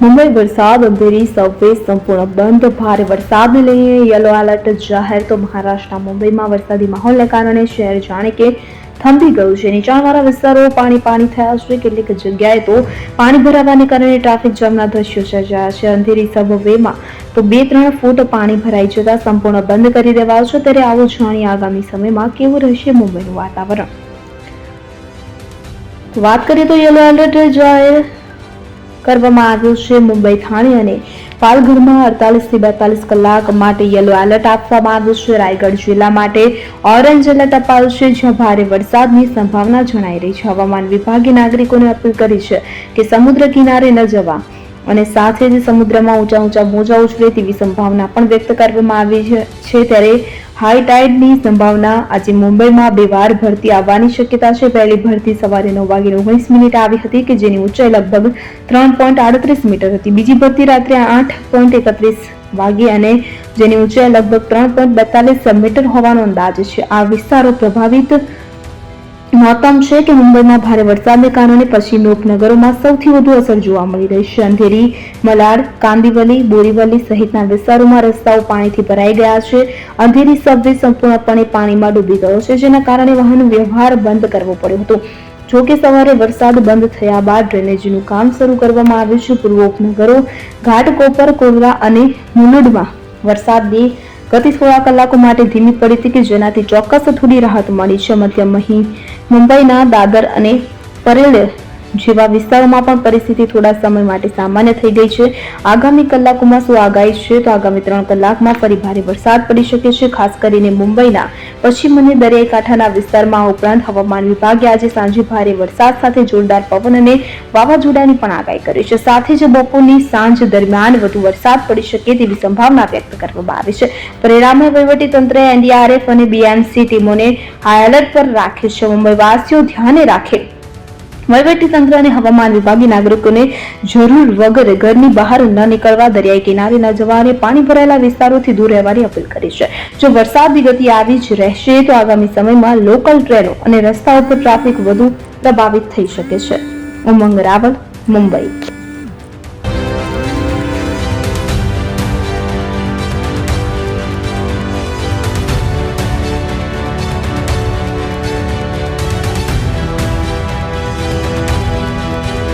મુંબઈ વરસાદ અંધેરી સબવે સંપૂર્ણ બંધ. ભારે વરસાદને લઈને યલો એલર્ટ જાહેર. તો મહારાષ્ટ્રના મુંબઈમાં વરસાદી માહોલને કારણે શહેર જાણે કે થંભી ગયું છે. નીચાણવાળા વિસ્તારો પાણી પાણી થયા છે. કેટલીક જગ્યાએ તો પાણી ભરાવાને કારણે ટ્રાફિક જામના દ્રશ્યો સર્જાયા છે. અંધેરી સબવેમાં તો બે ત્રણ ફૂટ પાણી ભરાઈ જતા સંપૂર્ણ બંધ કરી દેવાયો છે. ત્યારે આવો જાણી આગામી સમયમાં કેવું રહેશે મુંબઈનું વાતાવરણ. વાત કરીએ તો યલો એલર્ટ જાહેર કરવામાં આવ્યો છે. મુંબઈ થાણે અને પાલઘરમાં અડતાલીસથી બેતાલીસ કલાક માટે યલો એલર્ટ આપવામાં આવ્યું છે. રાયગઢ જિલ્લા માટે ઓરેન્જ એલર્ટ અપાયું છે. જ્યાં ભારે વરસાદની સંભાવના જણાઈ રહી છે. હવામાન વિભાગે નાગરિકોને અપીલ કરી છે કે સમુદ્ર કિનારે ન જવા અને સાથે જ સમુદ્રમાં ઊંચા ઊંચા મોજા ઉછળે તેવી સંભાવના પણ વ્યક્ત કરવામાં આવી છે. ત્યારે હાઈ ટાઇડની સંભાવના આજે મુંબઈમાં બે વાર ભરતી આવવાની શક્યતા છે. પહેલી ભરતી સવારે નવ વાગે ઓગણીસ મિનિટ આવી હતી કે જેની ઊંચાઈ લગભગ ત્રણ પોઈન્ટ આડત્રીસ મીટર હતી. બીજી ભરતી રાત્રે આઠ પોઈન્ટ એકત્રીસ વાગે અને જેની ઊંચાઈ લગભગ ત્રણ પોઈન્ટ બેતાલીસ મીટર હોવાનો અંદાજ છે. આ વિસ્તારો પ્રભાવિત નોતમ છે કે મુંબઈમાં ભારે વરસાદને કારણે પશ્ચિમી ઉપનગરોમાં સૌથી વધુ અસર જોવા મળી રહી છે. અંધેરી, મલાડ, કાંદીવલી, બોરીવલી સહિતના વિસ્તારોમાં રસ્તાઓ પાણીથી ભરાઈ ગયા છે. અંધેરી સબવે સંપૂર્ણપણે પાણીમાં ડૂબી ગયો છે, જેના કારણે વાહન વ્યવહાર બંધ કરવો પડ્યો હતો. જો કે સવારે વરસાદ બંધ થયા બાદ ડ્રેનેજનું કામ શરૂ કરવામાં આવ્યું છે. પૂર્વ ઉપનગરો ઘાટકોપર કોરવા અને મુલુંડમાં વરસાદની ગતિ થોડા કલાકો માટે ધીમી પડી હતી કે જેનાથી ચોક્કસ થોડી રાહત મળી છે. મધ્ય અહીં મુંબઈના દાદર અને પરેલ જેવા વિસ્તારોમાં પણ પરિસ્થિતિ થોડા સમય માટે સામાન્ય થઈ ગઈ છે. આગામી કલાકોમાં શું આગાહી છે? તો આગામી ત્રણ કલાકમાં ફરી ભારે વરસાદ પડી શકે છે, ખાસ કરીને મુંબઈના પશ્ચિમ અને દરિયાઈ કાંઠાના વિસ્તારમાં ઉપરાંત હવામાન વિભાગે આજે સાંજે ભારે વરસાદ સાથે જોરદાર પવન અને વાવાઝોડાની પણ આગાહી કરી છે. સાથે જ બપોરની સાંજ દરમિયાન વધુ વરસાદ પડી શકે તેવી સંભાવના વ્યક્ત કરવામાં આવી છે. પરિણામે વહીવટી તંત્રએ એનડીઆરએફ અને બીએમસી ટીમોને હાઈ એલર્ટ પર રાખી છે. મુંબઈવાસીઓ ધ્યાને રાખે તંત્ર અને હવામાન વિભાગે નાગરિકોને જરૂર વગર ઘરની બહાર ન નીકળવા દરિયાઈ કિનારે ન જવા અને પાણી ભરાયેલા વિસ્તારોથી દૂર રહેવાની અપીલ કરી છે. જો વરસાદની ગતિ આવી જ રહેશે તો આગામી સમયમાં લોકલ ટ્રેનો અને રસ્તાઓ પર ટ્રાફિક વધુ પ્રભાવિત થઈ શકે છે. ઉમંગ રાવલ, મુંબઈ.